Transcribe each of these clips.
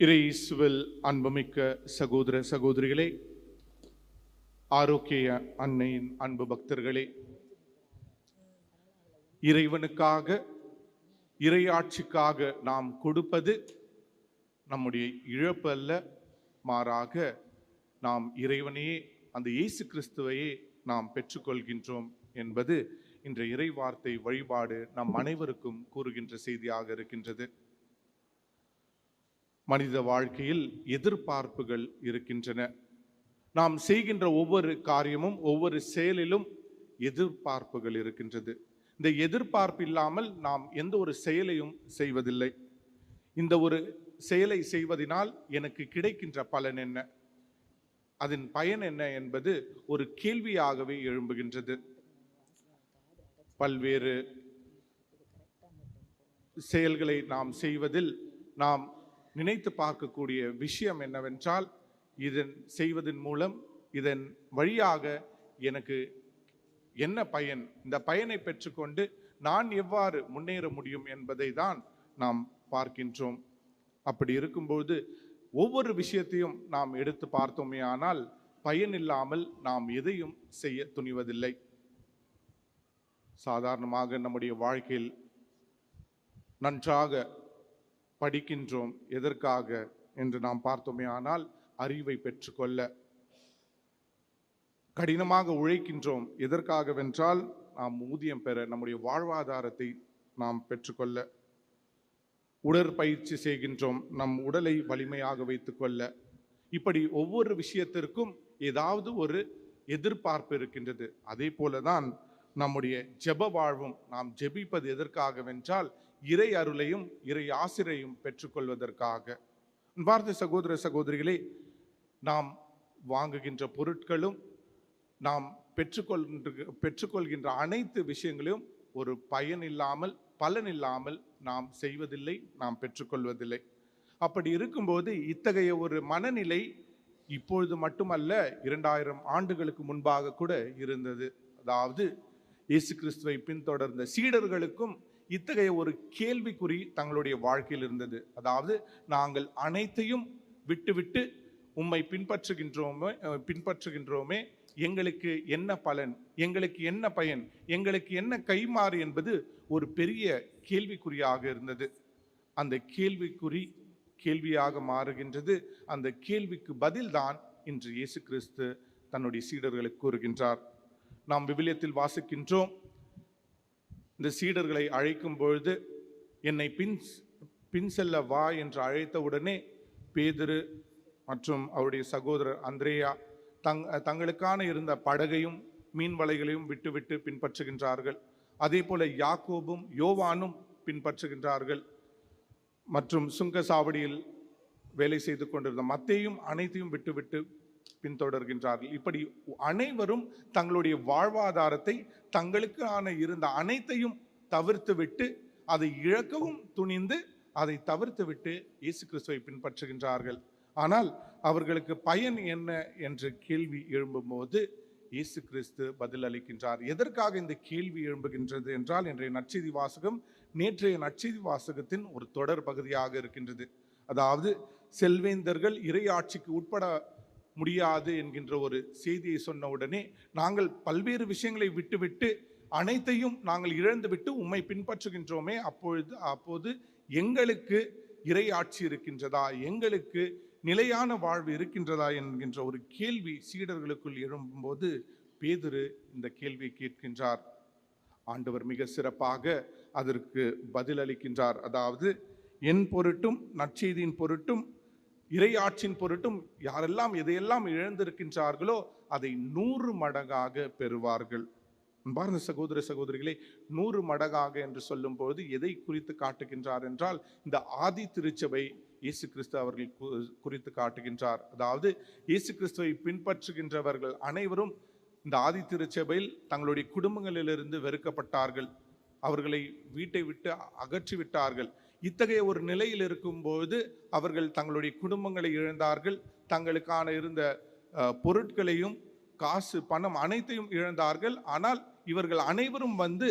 இறைசுவில் அன்புமிக்க சகோதர சகோதரிகளே ஆரோக்கிய அன்னையின் அன்பு பக்தர்களே இறைவனுக்காக இறையாட்சிக்காக நாம் கொடுப்பது நம்முடைய இழப்பு அல்ல மாறாக நாம் இறைவனையே அந்த இயேசு கிறிஸ்துவையே நாம் பெற்றுக்கொள்கின்றோம் என்பது இன்றைய இறை வார்த்தை வழிபாடு நம் அனைவருக்கும் கூறுகின்ற செய்தியாக இருக்கின்றது. மனித வாழ்க்கையில் எதிர்பார்ப்புகள் இருக்கின்றன. நாம் செய்கின்ற ஒவ்வொரு காரியமும் ஒவ்வொரு செயலிலும் எதிர்பார்ப்புகள் இருக்கின்றது. இந்த எதிர்பார்ப்பு இல்லாமல் நாம் எந்த ஒரு செயலையும் செய்வதில்லை. இந்த ஒரு செயலை செய்வதனால் எனக்கு கிடைக்கின்ற பலன் என்ன? அதன் பயன் என்ன என்பது ஒரு கேள்வியாகவே எழும்புகின்றது. பல்வேறு செயல்களை நாம் செய்வதில் நாம் நினைத்து பார்க்கக்கூடிய விஷயம் என்னவென்றால் இதன் செய்வதன் மூலம் இதன் வழியாக எனக்கு என்ன பயன்? இந்த பயனை பெற்றுக்கொண்டு நான் எவ்வாறு முன்னேற முடியும் என்பதை தான் நாம் பார்க்கின்றோம். அப்படி இருக்கும்போது ஒவ்வொரு விஷயத்தையும் நாம் எடுத்து பார்த்தோமே ஆனால் பயன் இல்லாமல் நாம் எதையும் செய்ய துணிவதில்லை. சாதாரணமாக நம்முடைய வாழ்க்கையில் நன்றாக படிக்கின்றோம் எதற்காக என்று நாம் பார்த்தோமே ஆனால் அறிவை பெற்றுக்கொள்ள. கடினமாக உழைக்கின்றோம் எதற்காகவென்றால் நாம் ஊதியம் பெற நம்முடைய வாழ்வாதாரத்தை நாம் பெற்றுக்கொள்ள. உடற்பயிற்சி செய்கின்றோம் நம் உடலை வலிமையாக வைத்துக்கொள்ள. இப்படி ஒவ்வொரு விஷயத்திற்கும் ஏதாவது ஒரு எதிர்பார்ப்பு இருக்கின்றது. அதே போல தான் நம்முடைய ஜெப வாழ்வும் நாம் ஜெபிப்பது எதற்காகவென்றால் இறை அருளையும் இறை ஆசிரையும் பெற்றுக்கொள்வதற்காக. வார்த்தை சகோதர சகோதரிகளே நாம் வாங்குகின்ற பொருட்களும் நாம் பெற்றுக்கொள்கின்ற பெற்றுக்கொள்கின்ற அனைத்து விஷயங்களையும் ஒரு பயன் இல்லாமல் பலன் இல்லாமல் நாம் செய்வதில்லை நாம் பெற்றுக்கொள்வதில்லை. அப்படி இருக்கும்போது இத்தகைய ஒரு மனநிலை இப்பொழுது மட்டுமல்ல இரண்டாயிரம் ஆண்டுகளுக்கு முன்பாக கூட இருந்தது. அதாவது இயேசு கிறிஸ்துவை பின்தொடர்ந்த சீடர்களுக்கும் இத்தகைய ஒரு கேள்விக்குறி தங்களுடைய வாழ்க்கையில் இருந்தது. அதாவது நாங்கள் அனைத்தையும் விட்டுவிட்டு உம்மை பின்பற்றுகின்றோமே பின்பற்றுகின்றோமே எங்களுக்கு என்ன பலன் எங்களுக்கு என்ன பயன் எங்களுக்கு என்ன கைமாறு என்பது ஒரு பெரிய கேள்விக்குறியாக இருந்தது. அந்த கேள்விக்குறி கேள்வியாக மாறுகின்றது. அந்த கேள்விக்கு பதில்தான் இன்று இயேசு கிறிஸ்து தன்னுடைய சீடர்களுக்கு கூறுகின்றார். நாம் விவிலியத்தில் வாசிக்கின்றோம். இந்த சீடர்களை அழைக்கும் பொழுது என்னை பின் பின் செல்ல வா என்று அழைத்தவுடனே பேதுரு மற்றும் அவருடைய சகோதரர் அந்திரேயா தங் தங்களுக்கான இருந்த படகையும் மீன் வலைகளையும் விட்டுவிட்டு பின்பற்றுகின்றார்கள். அதே போல யாக்கோபும் யோவானும் பின்பற்றுகின்றார்கள். மற்றும் சுங்க சாவடியில் வேலை செய்து கொண்டிருந்த மத்தையும் அனைத்தையும் விட்டுவிட்டு பின்தொடர்கின்றார்கள். இப்படி அனைவரும் தங்களுடைய வாழ்வாதாரத்தை தங்களுக்கான இருந்த அனைத்தையும் தவிர்த்து விட்டு அதை இழக்கவும் துணிந்து அதை தவிர்த்து விட்டு இயேசு கிறிஸ்துவை பின்பற்றுகின்றார்கள். ஆனால் அவர்களுக்கு பயன் என்ன என்ற கேள்வி எழும்பும்போது இயேசு கிறிஸ்து பதில் அளிக்கின்றார். எதற்காக இந்த கேள்வி எழும்புகின்றது என்றால் இன்றைய நற்செய்தி வாசகம் நேற்றைய நற்செய்தி வாசகத்தின் ஒரு தொடர் பகுதியாக இருக்கின்றது. அதாவது செல்வேந்தர்கள் இறையாட்சிக்கு உட்பட முடியாது என்கின்ற ஒரு செய்தியை சொன்ன உடனே நாங்கள் பல்வேறு விஷயங்களை விட்டுவிட்டு அனைத்தையும் நாங்கள் இழந்துவிட்டு உம்மை பின்பற்றுகின்றோமே அப்பொழுது அப்போது எங்களுக்கு இறையாட்சி இருக்கின்றதா? எங்களுக்கு நிலையான வாழ்வு இருக்கின்றதா? என்கின்ற ஒரு கேள்வி சீடர்களுக்குள் எழும்போது பேதுரு இந்த கேள்வியை கேட்கின்றார். ஆண்டவர் மிக சிறப்பாக அதற்கு பதிலளிக்கின்றார். அதாவது என் பொருட்டும் நற்செய்தியின் பொருட்டும் இறையாட்சியின் பொருட்டும் யாரெல்லாம் எதையெல்லாம் இழந்திருக்கின்றார்களோ அதை நூறு மடங்காக பெறுவார்கள். பாரத சகோதர சகோதரிகளே நூறு மடங்காக என்று சொல்லும்போது எதை குறித்து காட்டுகின்றார் என்றால் இந்த ஆதி திருச்சபை இயேசு கிறிஸ்து அவர்கள் குறித்து காட்டுகின்றார். அதாவது இயேசு கிறிஸ்துவை பின்பற்றுகின்றவர்கள் அனைவரும் இந்த ஆதி திருச்சபையில் தங்களுடைய குடும்பங்களிலிருந்து வெறுக்கப்பட்டார்கள். அவர்களை வீட்டை விட்டு அகற்றி விட்டார்கள் இத்தகைய ஒரு நிலையில் இருக்கும்போது அவர்கள் தங்களுடைய குடும்பங்களை இழந்தார்கள். தங்களுக்கான இருந்த பொருட்களையும் காசு பணம் அனைத்தையும் இழந்தார்கள். ஆனால் இவர்கள் அனைவரும் வந்து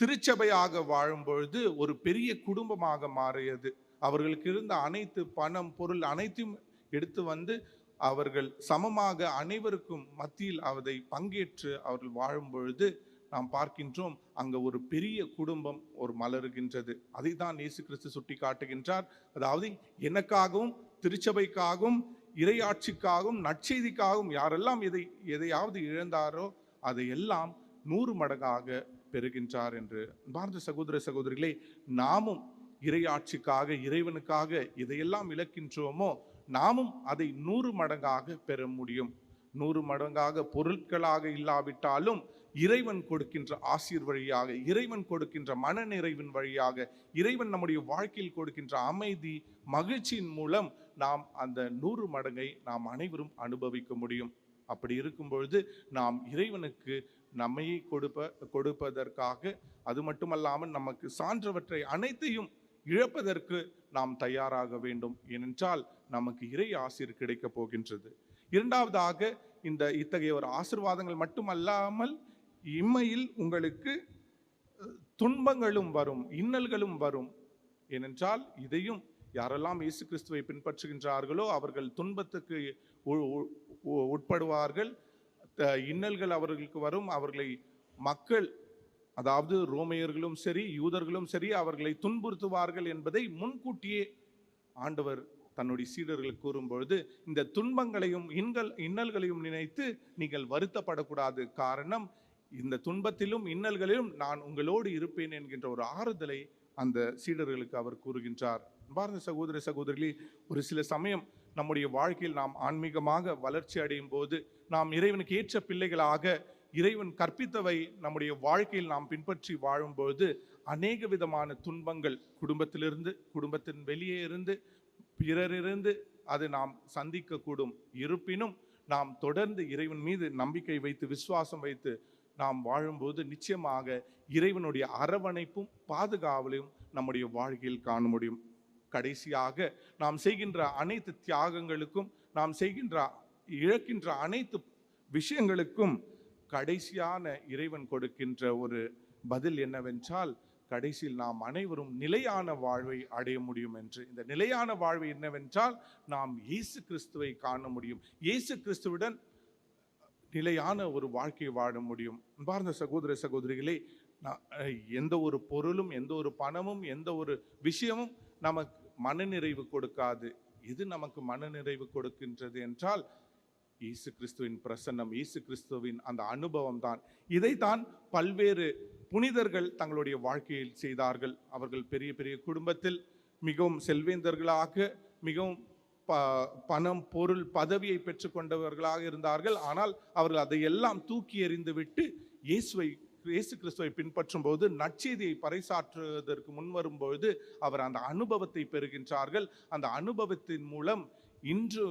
திருச்சபையாக வாழும் பொழுது ஒரு பெரிய குடும்பமாக மாறியது. அவர்களுக்கு இருந்த அனைத்து பணம் பொருள் அனைத்தையும் எடுத்து வந்து அவர்கள் சமமாக அனைவருக்கும் மத்தியில் அதை பங்கேற்று அவர்கள் வாழும் பொழுது நாம் பார்க்கின்றோம் அங்க ஒரு பெரிய குடும்பம் ஒரு மலருகின்றது. அதை தான் இயேசு கிறிஸ்து சுட்டி காட்டுகின்றார் அதாவது எனக்காகவும் திருச்சபைக்காகவும் இறையாட்சிக்காகவும் நற்செய்திக்காகவும் யாரெல்லாம் எதை எதையாவது இழந்தாரோ அதையெல்லாம் நூறு மடங்காக பெறுகின்றார் என்று பாரத சகோதர சகோதரிகளே நாமும் இறையாட்சிக்காக இறைவனுக்காக இதையெல்லாம் இழக்கின்றோமோ நாமும் அதை நூறு மடங்காக பெற முடியும். நூறு மடங்காக பொருட்களாக இல்லாவிட்டாலும் இறைவன் கொடுக்கின்ற ஆசீர் வழியாக இறைவன் கொடுக்கின்ற மன நிறைவின் வழியாக இறைவன் நம்முடைய வாழ்க்கையில் கொடுக்கின்ற அமைதி மகிழ்ச்சியின் மூலம் நாம் அந்த நூறு மடங்கை நாம் அனைவரும் அனுபவிக்க முடியும். அப்படி இருக்கும் பொழுது நாம் இறைவனுக்கு நம்மையை கொடுப்ப கொடுப்பதற்காக அது மட்டுமல்லாமல் நமக்கு சான்றவற்றை அனைத்தையும் இழப்பதற்கு நாம் தயாராக வேண்டும். ஏனென்றால் நமக்கு இறை ஆசிர் கிடைக்கப் போகின்றது. இரண்டாவதாக இந்த இத்தகைய ஒரு ஆசிர்வாதங்கள் மட்டுமல்லாமல் இம்மையில் உங்களுக்கு துன்பங்களும் வரும் இன்னல்களும் வரும். ஏனென்றால் இதையும் யாரெல்லாம் இயேசு கிறிஸ்துவை பின்பற்றுகின்றார்களோ அவர்கள் துன்பத்துக்கு உட்படுவார்கள். த- இன்னல்கள் அவர்களுக்கு வரும். அவர்களை மக்கள் அதாவது ரோமையர்களும் சரி யூதர்களும் சரி அவர்களை துன்புறுத்துவார்கள் என்பதை முன்கூட்டியே ஆண்டவர் தன்னுடைய சீடர்களுக்கு கூறும்பொழுது இந்த துன்பங்களையும் இன்கள் இன்னல்களையும் நினைத்து நீங்கள் வருத்தப்படக்கூடாது. காரணம் இந்த துன்பத்திலும் இன்னல்களிலும் நான் உங்களோடு இருப்பேன் என்கின்ற ஒரு ஆறுதலை அந்த சீடர்களுக்கு அவர் கூறுகின்றார். பாரத சகோதர சகோதரிகளே ஒரு சில சமயம் நம்முடைய வாழ்க்கையில் நாம் ஆன்மீகமாக வளர்ச்சி அடையும் போது நாம் இறைவனுக்கு ஏற்ற பிள்ளைகளாக இறைவன் கற்பித்தவை நம்முடைய வாழ்க்கையில் நாம் பின்பற்றி வாழும்பொழுது அநேக விதமான துன்பங்கள் குடும்பத்திலிருந்து குடும்பத்தின் வெளியே இருந்து பிறரிருந்து அது நாம் சந்திக்கக்கூடும். இருப்பினும் நாம் தொடர்ந்து இறைவன் மீது நம்பிக்கை வைத்து விசுவாசம் வைத்து நாம் வாழும்போது நிச்சயமாக இறைவனுடைய அரவணைப்பும் பாதுகாவலையும் நம்முடைய வாழ்க்கையில் காண முடியும். கடைசியாக நாம் செய்கின்ற அனைத்து தியாகங்களுக்கும் நாம் செய்கின்ற இழக்கின்ற அனைத்து விஷயங்களுக்கும் கடைசியான இறைவன் கொடுக்கின்ற ஒரு பதில் என்னவென்றால் கடைசியில் நாம் அனைவரும் நிலையான வாழ்வை அடைய முடியும் என்று. இந்த நிலையான வாழ்வு என்னவென்றால் நாம் இயேசு கிறிஸ்துவை காண முடியும். இயேசு கிறிஸ்துவுடன் நிலையான ஒரு வாழ்க்கையை வாழ முடியும். பார்ந்த சகோதர சகோதரிகளே நான், எந்த ஒரு பொருளும் எந்த ஒரு பணமும் எந்த ஒரு விஷயமும் நமக்கு மனநிறைவு கொடுக்காது. எது நமக்கு மனநிறைவு கொடுக்கின்றது என்றால் இயேசு கிறிஸ்துவின் பிரசன்னம் இயேசு கிறிஸ்துவின் அந்த அனுபவம் தான். இதைத்தான் பல்வேறு புனிதர்கள் தங்களுடைய வாழ்க்கையில் செய்தார்கள். அவர்கள் பெரிய பெரிய குடும்பத்தில் மிகவும் செல்வேந்தர்களாக மிகவும் ப- பணம் பொருள் பதவியை பெற்றுக்கொண்டவர்களாக இருந்தார்கள். ஆனால் அவர்கள் அதையெல்லாம் தூக்கி எறிந்துவிட்டு இயேசுவை இயேசு கிறிஸ்துவை பின்பற்றும் போது நற்செய்தியை பறைசாற்றுவதற்கு முன்வரும்போது அவர் அந்த அனுபவத்தை பெறுகின்றார்கள். அந்த அனுபவத்தின் மூலம் இன்று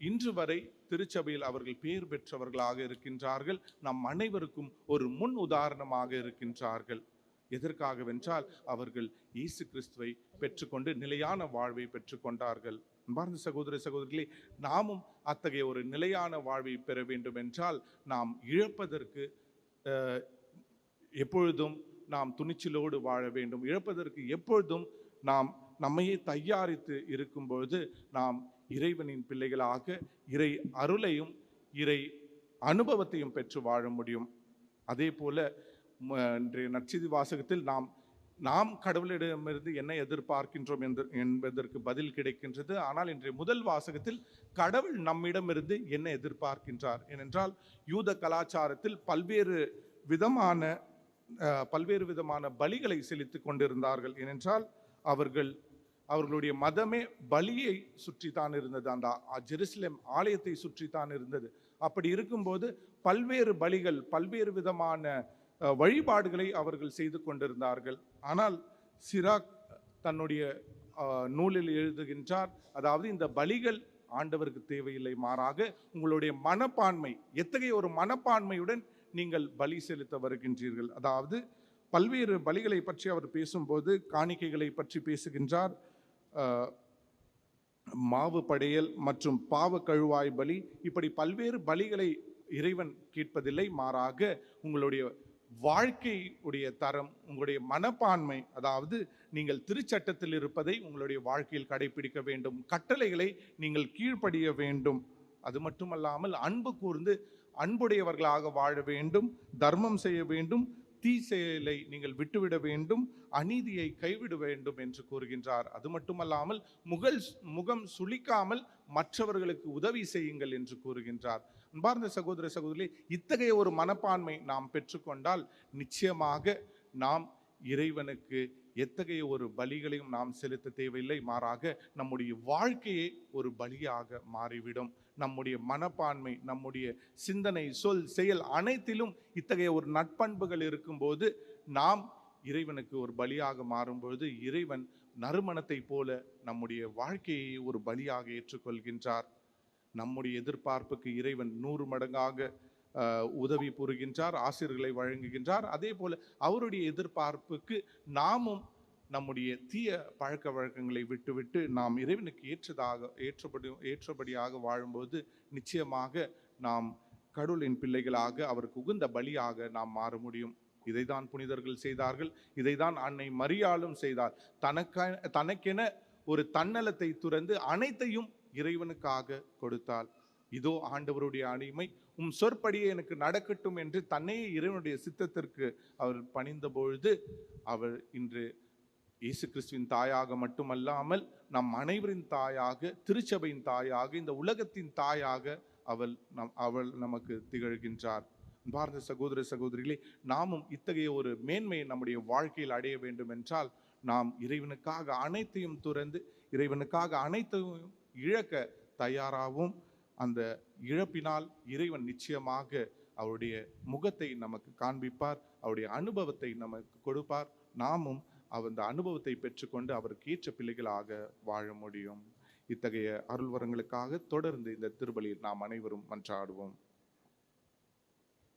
இன்று வரை திருச்சபையில் அவர்கள் பேர் பெற்றவர்களாக இருக்கின்றார்கள். நம் அனைவருக்கும் ஒரு முன் உதாரணமாக இருக்கின்றார்கள். எதற்காகவென்றால் அவர்கள் இயேசு கிறிஸ்துவை பெற்றுக்கொண்டு நிலையான வாழ்வை பெற்றுக்கொண்டார்கள். அன்பார்ந்த சகோதர சகோதரிகளே நாமும் அத்தகைய ஒரு நிலையான வாழ்வை பெற வேண்டும் என்றால் நாம் இழப்பதற்கு எப்பொழுதும் நாம் துணிச்சலோடு வாழ வேண்டும். இழப்பதற்கு எப்பொழுதும் நாம் நம்மையே தயாரித்து இருக்கும் பொழுது நாம் இறைவனின் பிள்ளைகளாக இறை அருளையும் இறை அனுபவத்தையும் பெற்று வாழ முடியும். அதே போல இன்றைய நற்செய்தி வாசகத்தில் நாம் நாம் கடவுளிடமிருந்து என்ன எதிர்பார்க்கின்றோம் என்று என்பதற்கு பதில் கிடைக்கின்றது. ஆனால் இன்றைய முதல் வாசகத்தில் கடவுள் நம்மிடமிருந்து என்ன எதிர்பார்க்கின்றார் ஏனென்றால் யூத கலாச்சாரத்தில் பல்வேறு விதமான பல்வேறு விதமான பலிகளை செலுத்தி கொண்டிருந்தார்கள். ஏனென்றால் அவர்கள் அவர்களுடைய மதமே பலியை சுற்றித்தான் இருந்தது. அந்த அ- ஜெருசலேம் ஆலயத்தை சுற்றித்தான் இருந்தது. அப்படி இருக்கும்போது பல்வேறு பலிகள் பல்வேறு விதமான வழிபாடுகளை அவர்கள் செய்து கொண்டிருந்தார்கள். ஆனால் சிராக் தன்னுடைய நூலில் எழுதுகின்றார் அதாவது இந்த பலிகள் ஆண்டவருக்கு தேவையில்லை மாறாக உங்களுடைய மனப்பான்மை எத்தகைய ஒரு மனப்பான்மையுடன் நீங்கள் பலி செலுத்த வருகின்றீர்கள்? அதாவது பல்வேறு பலிகளை பற்றி அவர் பேசும்போது காணிக்கைகளை பற்றி பேசுகின்றார். மாவு படையல் மற்றும் பாவ கழுவாய் பலி இப்படி பல்வேறு பலிகளை இறைவன் கேட்பதில்லை மாறாக உங்களுடைய வாழ்க்கையுடைய தரம் உங்களுடைய மனப்பான்மை அதாவது நீங்கள் திருச்சட்டத்தில் இருப்பதை உங்களுடைய வாழ்க்கையில் கடைபிடிக்க வேண்டும். கட்டளைகளை நீங்கள் கீழ்ப்படிய வேண்டும். அது மட்டுமல்லாமல் அன்பு கூர்ந்து அன்புடையவர்களாக வாழ வேண்டும் தர்மம் செய்ய வேண்டும் தீ செயலை நீங்கள் விட்டுவிட வேண்டும் அநீதியை கைவிட வேண்டும் என்று கூறுகின்றார். அது மட்டுமல்லாமல் முகல் முகம் சுளிக்காமல் மற்றவர்களுக்கு உதவி செய்யுங்கள் என்று கூறுகின்றார். அன்பார்ந்த சகோதர சகோதரி இத்தகைய ஒரு மனப்பான்மை நாம் பெற்றுக்கொண்டால் நிச்சயமாக நாம் இறைவனுக்கு எத்தகைய ஒரு பலிகளையும் நாம் செலுத்த தேவையில்லை. மாறாக நம்முடைய வாழ்க்கையே ஒரு பலியாக மாறிவிடும். நம்முடைய மனப்பான்மை நம்முடைய சிந்தனை சொல் செயல் அனைத்திலும் இத்தகைய ஒரு நட்பண்புகள் இருக்கும்போது நாம் இறைவனுக்கு ஒரு பலியாக மாறும்பொழுது இறைவன் நறுமணத்தை போல நம்முடைய வாழ்க்கையை ஒரு பலியாக ஏற்றுக்கொள்கின்றார். நம்முடைய எதிர்பார்ப்புக்கு இறைவன் நூறு மடங்காக உதவி புரிகின்றார் ஆசிரியர்களை வழங்குகின்றார். அதே போல் அவருடைய எதிர்பார்ப்புக்கு நாமும் நம்முடைய தீய பழக்க வழக்கங்களை விட்டுவிட்டு நாம் இறைவனுக்கு ஏற்றதாக ஏற்றபடி ஏற்றபடியாக வாழும்போது நிச்சயமாக நாம் கடவுளின் பிள்ளைகளாக அவருக்கு உகுந்த பலியாக நாம் மாற முடியும். இதைதான் புனிதர்கள் செய்தார்கள். இதைதான் அன்னை மரியாளும் செய்தார். தனக்க தனக்கென ஒரு தன்னலத்தை துறந்து அனைத்தையும் இறைவனுக்காக கொடுத்தாள். இதோ ஆண்டவருடைய அடிமை உம் சொற்படியே எனக்கு நடக்கட்டும் என்று தன்னையே இறைவனுடைய சித்தத்திற்கு அவர் பணிந்த பொழுது அவர் இன்று இயேசு கிறிஸ்துவின் தாயாக மட்டுமல்லாமல் நம் அனைவரின் தாயாக திருச்சபையின் தாயாக இந்த உலகத்தின் தாயாக அவள் நம் அவள் நமக்கு திகழ்கின்றார். பாரத சகோதர சகோதரிகளே நாமும் இத்தகைய ஒரு மேன்மையை நம்முடைய வாழ்க்கையில் அடைய வேண்டும் என்றால் நாம் இறைவனுக்காக அனைத்தையும் துறந்து இறைவனுக்காக அனைத்தையும் இழக்க தயாராகவும் அந்த இழப்பினால் இறைவன் நிச்சயமாக அவருடைய முகத்தை நமக்கு காண்பிப்பார் அவருடைய அனுபவத்தை நமக்கு கொடுப்பார். நாமும் அந்த அனுபவத்தை பெற்றுக்கொண்டு அவருக்கு ஏற்ற பிள்ளைகளாக வாழ முடியும். இத்தகைய அருள்வரங்களுக்காக தொடர்ந்து இந்த திருப்பலியில் நாம் அனைவரும் மன்றாடுவோம்.